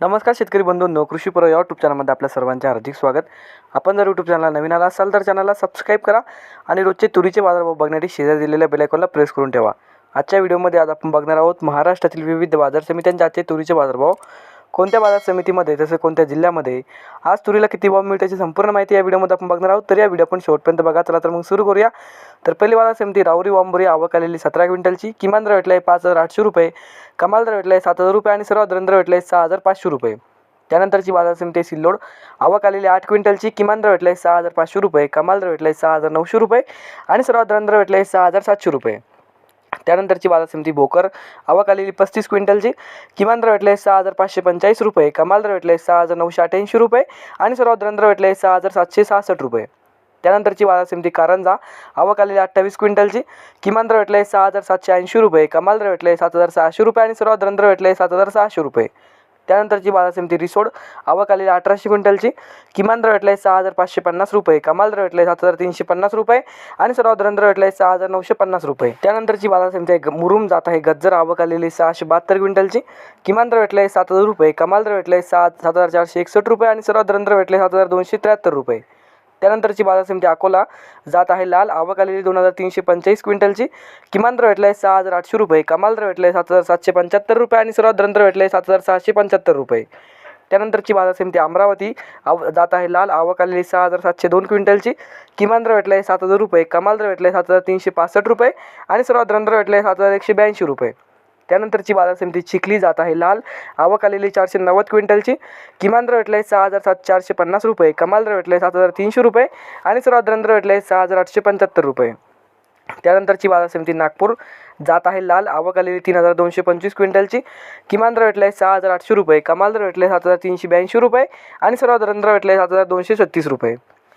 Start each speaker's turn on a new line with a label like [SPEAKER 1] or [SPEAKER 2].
[SPEAKER 1] नमस्कार शेतकरी बंधूंनो कृषी पर्व या यूट्यूब चॅनलमध्ये आपल्या सर्वांचे हार्दिक स्वागत. आपण जर यूट्यूब चॅनलला नवीन आला असाल तर चॅनलला सबस्क्राईब करा आणि रोजचे तुरीचे बाजारभाव बघण्यासाठी शेजारी दिलेल्या बेलायकॉनला प्रेस करून ठेवा. आजच्या व्हिडिओमध्ये आज आपण बघणार आहोत महाराष्ट्रातील विविध बाजार समित्यांच्या आजचे तुरीचे बाजारभाव. कोणत्या बाजार समितीमध्ये तसं कोणत्या जिल्ह्यामध्ये? आज तुरीला किती भाव मिळते याची संपूर्ण माहिती या व्हिडिओमध्ये आपण बघणार आहोत. तर या व्हिडिओ आपण शेवटपर्यंत बघा. चला तर मग सुरू करूया. तर पहिली बाजार समिती राऊरी वांबोरी आवक आलेली सतरा क्विंटलची. किमान दर भेटला आहे पाच हजार आठशे रुपये. कमाल दर भेटला आहे सात हजार रुपये आणि सर्वात दर भेटला आहे सहा हजार पाचशे रुपये. त्यानंतरची बाजार समिती आहे सिल्लोड. आवक आलेली आठ क्विंटलची. किमान दर भेटला आहे सहा हजार पाचशे रुपये. कमाल दर भेटला आहे सहा हजार नऊशे रुपये. आणि सर्वात दर भेटला आहे सहा हजार सातशे रुपये. त्यानंतरची बाजार समिती भोकर. आवक आलेली पस्तीस क्विंटलची. किमान दर भेटले सहा हजार पाचशे पंचाळीस रुपये. कमाल दर भेटले सहा हजार नऊशे अठ्ठ्याऐंशी रुपये आणि सर्वात दर भेटले सहा हजार सातशे सहासष्ट रुपये. त्यानंतरची बाजार समिती कारंजा. आवक आलेली अठ्ठावीस क्विंटलची. किमान दर भेटले सहा हजार सातशे ऐंशी रुपये. कमाल दर भेटले सात हजार सहाशे रुपये आणि सर्वात दर भेटले सात हजार सहाशे रुपये. त्यानंतरची बाजार समिती रिसोड. आवक आलेली अठराशे क्विंटलची. किमान दर आहे सहा हजार पाचशे पन्नास रुपये. कमाल दर आहे सात हजार तीनशे पन्नास रुपये. आणि सर्वात दर आहे सहा हजार नऊशे पन्नास रुपये. त्यानंतरची बाजार समिती आहे मुरुम जात आहे. गज्जर आवक आलेली सहाशे बहात्तर क्विंटलची. किमान दर भेटले सात हजार रुपये. कमाल दर आहे सात सात हजार चारशे एकसष्ट रुपये. आणि सर्वात दर भेटले सात हजार दोनशे त्र्याहत्तर रुपये. त्यानंतरची बाजार समिती अकोला जात आहे लाल. आवक आलेली दोन हजार तीनशे पंचेचाळीस क्विंटलची. किमान दर भेटला आहे सहा हजार आठशे रुपये. कमाल दर भेटला आहे सात हजार सातशे पंच्याहत्तर रुपये आणि सर्वात दर भेटले आहे सात हजार सहाशे पंच्याहत्तर रुपये. त्यानंतरची बाजार समिती अमरावती आव जात आहे लाल. आवक आलेली सहा हजार सातशे दोन क्विंटलची. किमान दर भेटला आहे सात हजार रुपये. कमाल दर भेटला आहे सात हजार तीनशे पासष्ट रुपये आणि सर्वात दर भेटला आहे सात हजार एकशे ब्याऐंशी रुपये. त्यानंतरची बाजार समिती चिखली जात आहे. लाल आवक आलेली चारशे नव्वद क्विंटलची. किमान दर आहे सहा हजार सात चारशे पन्नास रुपये. कमाल दर भेटले सात हजार तीनशे रुपये. आणि सर्वात दर भेटले सहा हजार आठशे पंच्याहत्तर रुपये. त्यानंतरची बाजार समिती नागपूर जात आहे. लाल आवक आलेली तीन हजार दोनशे पंचवीस क्विंटलची. किमान दर आहे सहा हजार आठशे रुपये. कमाल दर भेटले सात हजार तीनशे ब्याऐंशी रुपये. आणि सर्वात दर भेटले सात हजार दोनशे छत्तीस रुपये.